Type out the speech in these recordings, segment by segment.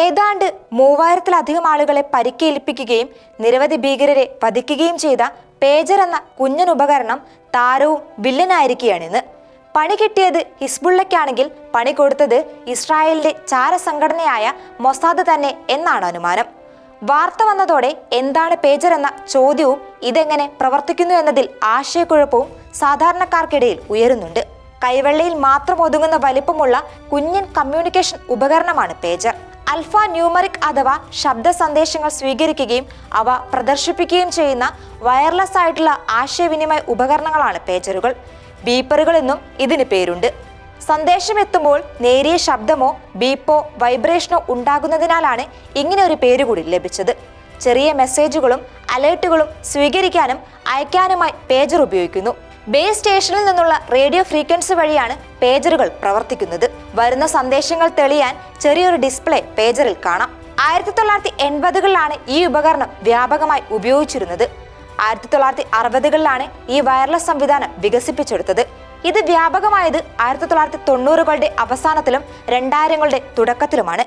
ഏതാണ്ട് മൂവായിരത്തിലധികം ആളുകളെ പരിക്കേൽപ്പിക്കുകയും നിരവധി ഭീകരരെ വധിക്കുകയും ചെയ്ത പേജർ എന്ന കുഞ്ഞൻ ഉപകരണം താരവും വില്ലനായിരിക്കുകയാണിന്ന് പണി കിട്ടിയത് ഹിസ്ബുള്ളയ്ക്കാണെങ്കിൽ പണി കൊടുത്തത് ഇസ്രായേലിന്റെ ചാരസംഘടനയായ മൊസാദ് തന്നെ എന്നാണ് അനുമാനം. വാർത്ത വന്നതോടെ എന്താണ് പേജർ എന്ന ചോദ്യവും ഇതെങ്ങനെ പ്രവർത്തിക്കുന്നു എന്നതിൽ ആശയക്കുഴപ്പവും സാധാരണക്കാർക്കിടയിൽ ഉയരുന്നുണ്ട്. കൈവെള്ളയിൽ മാത്രം ഒതുങ്ങുന്ന വലിപ്പമുള്ള കുഞ്ഞൻ കമ്മ്യൂണിക്കേഷൻ ഉപകരണമാണ് പേജർ. അൽഫ ന്യൂമറിക് അഥവാ ശബ്ദ സന്ദേശങ്ങൾ സ്വീകരിക്കുകയും അവ പ്രദർശിപ്പിക്കുകയും ചെയ്യുന്ന വയർലെസ് ആയിട്ടുള്ള ആശയവിനിമയ ഉപകരണങ്ങളാണ് പേജറുകൾ. ബീപ്പറുകൾ എന്നും ഇതിന് പേരുണ്ട്. സന്ദേശം എത്തുമ്പോൾ നേരിയ ശബ്ദമോ ബീപ്പോ വൈബ്രേഷനോ ഉണ്ടാകുന്നതിനാലാണ് ഇങ്ങനെ ഒരു പേര് കൂടി ലഭിച്ചത്. ചെറിയ മെസ്സേജുകളും അലേർട്ടുകളും സ്വീകരിക്കാനും അയക്കാനുമായി പേജർ ഉപയോഗിക്കുന്നു. ബേസ് സ്റ്റേഷനിൽ നിന്നുള്ള റേഡിയോ ഫ്രീക്വൻസി വഴിയാണ് പേജറുകൾ പ്രവർത്തിക്കുന്നത്. വരുന്ന സന്ദേശങ്ങൾ തെളിയാൻ ചെറിയൊരു ഡിസ്പ്ലേ പേജറിൽ കാണാം. ആയിരത്തി തൊള്ളായിരത്തി എൺപതുകളിലാണ് ഈ ഉപകരണം വ്യാപകമായി ഉപയോഗിച്ചിരുന്നത്. ആയിരത്തി തൊള്ളായിരത്തി അറുപതുകളിലാണ് ഈ വയർലെസ് സംവിധാനം വികസിപ്പിച്ചെടുത്തത്. ഇത് വ്യാപകമായത് ആയിരത്തി തൊള്ളായിരത്തി തൊണ്ണൂറുകളുടെ അവസാനത്തിലും രണ്ടായിരങ്ങളുടെ തുടക്കത്തിലുമാണ്.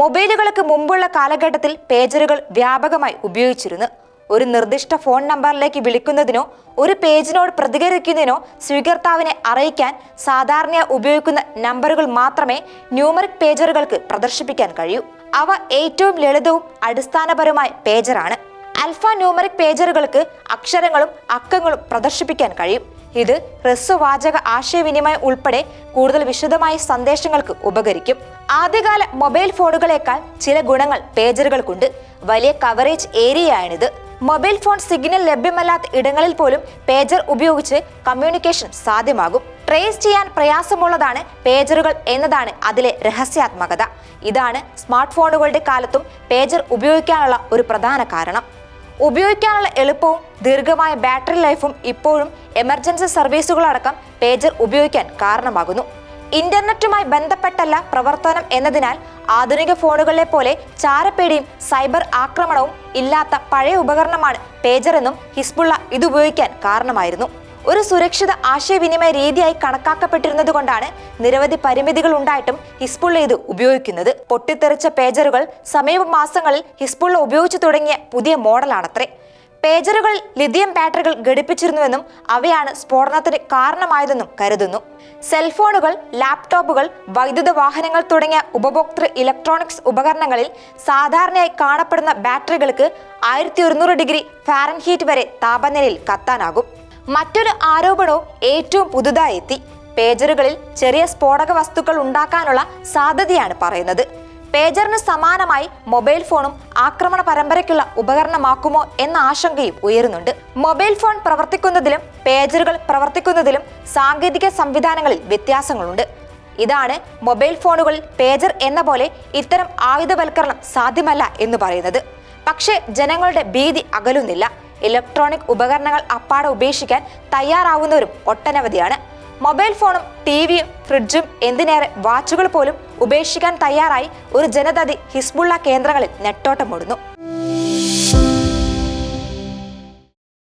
മൊബൈലുകൾക്ക് മുമ്പുള്ള കാലഘട്ടത്തിൽ പേജറുകൾ വ്യാപകമായി ഉപയോഗിച്ചിരുന്നു. ഒരു നിർദ്ദിഷ്ട ഫോൺ നമ്പറിലേക്ക് വിളിക്കുന്നതിനോ ഒരു പേജിനോട് പ്രതികരിക്കുന്നതിനോ സ്വീകർത്താവിനെ അറിയിക്കാൻ സാധാരണ ഉപയോഗിക്കുന്ന നമ്പറുകൾ മാത്രമേ ന്യൂമറിക് പേജറുകൾക്ക് പ്രദർശിപ്പിക്കാൻ കഴിയൂ. അവ ഏറ്റവും ലളിതവും അടിസ്ഥാനപരമായ പേജറാണ്. അൽഫ ന്യൂമറിക് പേജറുകൾക്ക് അക്ഷരങ്ങളും അക്കങ്ങളും പ്രദർശിപ്പിക്കാൻ കഴിയും. ഇത് ഹ്രസ്വവാചക ആശയവിനിമയം ഉൾപ്പെടെ കൂടുതൽ വിശദമായ സന്ദേശങ്ങൾക്ക് ഉപകരിക്കും. ആദ്യകാല മൊബൈൽ ഫോണുകളേക്കാൾ ചില ഗുണങ്ങൾ പേജറുകൾക്കുണ്ട്. വലിയ കവറേജ് ഏരിയയാണിത്. മൊബൈൽ ഫോൺ സിഗ്നൽ ലഭ്യമല്ലാത്ത ഇടങ്ങളിൽ പോലും പേജർ ഉപയോഗിച്ച് കമ്മ്യൂണിക്കേഷൻ സാധ്യമാകും. ട്രേസ് ചെയ്യാൻ പ്രയാസമുള്ളതാണ് പേജറുകൾ എന്നതാണ് അതിലെ രഹസ്യാത്മകത. ഇതാണ് സ്മാർട്ട് ഫോണുകളുടെ കാലത്തും പേജർ ഉപയോഗിക്കാനുള്ള ഒരു പ്രധാന കാരണം. ഉപയോഗിക്കാനുള്ള എളുപ്പവും ദീർഘമായ ബാറ്ററി ലൈഫും ഇപ്പോഴും എമർജൻസി സർവീസുകളടക്കം പേജർ ഉപയോഗിക്കാൻ കാരണമാകുന്നു. ഇന്റർനെറ്റുമായി ബന്ധപ്പെട്ടല്ല പ്രവർത്തനം എന്നതിനാൽ ആധുനിക ഫോണുകളെ പോലെ ചാരപ്പേടിയും സൈബർ ആക്രമണവും ഇല്ലാത്ത പഴയ ഉപകരണമാണ് പേജർ എന്നും ഹിസ്ബുള്ള ഇത് ഉപയോഗിക്കാൻ കാരണമായിരുന്നു. ഒരു സുരക്ഷിത ആശയവിനിമയ രീതിയായി കണക്കാക്കപ്പെട്ടിരുന്നത് കൊണ്ടാണ് നിരവധി പരിമിതികൾ ഉണ്ടായിട്ടും ഹിസ്ബുള്ള ഇത് ഉപയോഗിക്കുന്നത്. പൊട്ടിത്തെറിച്ച പേജറുകൾ സമീപ മാസങ്ങളിൽ ഹിസ്ബുള്ള ഉപയോഗിച്ചു തുടങ്ങിയ പുതിയ മോഡലാണത്രേ പേജറുകളിൽ ലിഥിയം ബാറ്ററികൾ ഘടിപ്പിച്ചിരുന്നുവെന്നും അവയാണ് സ്ഫോടനത്തിന് കാരണമായതെന്നും കരുതുന്നു. സെൽഫോണുകൾ ലാപ്ടോപ്പുകൾ വൈദ്യുത വാഹനങ്ങൾ തുടങ്ങിയ ഉപഭോക്തൃ ഇലക്ട്രോണിക്സ് ഉപകരണങ്ങളിൽ സാധാരണയായി കാണപ്പെടുന്ന ബാറ്ററികൾക്ക് ആയിരത്തി ഒരുന്നൂറ് ഡിഗ്രി ഫാരൻഹീറ്റ് വരെ താപനിലയിൽ കത്താനാകും. മറ്റൊരു ആരോപണവും ഏറ്റവും പുതുതായി എത്തി. പേജറുകളിൽ ചെറിയ സ്ഫോടക വസ്തുക്കൾ ഉണ്ടാക്കാനുള്ള സാധ്യതയാണ് പറയുന്നത്. പേജറിന് സമാനമായി മൊബൈൽ ഫോണും ആക്രമണ പരമ്പരയ്ക്കുള്ള ഉപകരണമാക്കുമോ എന്ന ആശങ്കയും ഉയരുന്നുണ്ട്. മൊബൈൽ ഫോൺ പ്രവർത്തിക്കുന്നതിലും പേജറുകൾ പ്രവർത്തിക്കുന്നതിലും സാങ്കേതിക സംവിധാനങ്ങളിൽ വ്യത്യാസങ്ങളുണ്ട്. ഇതാണ് മൊബൈൽ ഫോണുകളിൽ പേജർ എന്ന പോലെ ഇത്തരം ആയുധവൽക്കരണം സാധ്യമല്ല എന്ന് പറയുന്നത്. പക്ഷേ ജനങ്ങളുടെ ഭീതി അകലുന്നില്ല. ഇലക്ട്രോണിക് ഉപകരണങ്ങൾ അപ്പാടെ ഉപേക്ഷിക്കാൻ തയ്യാറാവുന്നവരും ഒട്ടനവധിയാണ്. മൊബൈൽ ഫോണും ടി വിയും ഫ്രിഡ്ജും എന്തിനേറെ വാച്ചുകൾ പോലും ഉപേക്ഷിക്കാൻ തയ്യാറായി ഒരു ജനതതി ഹിസ്ബുള്ള കേന്ദ്രങ്ങളിൽ നെട്ടോട്ടമോടുന്നു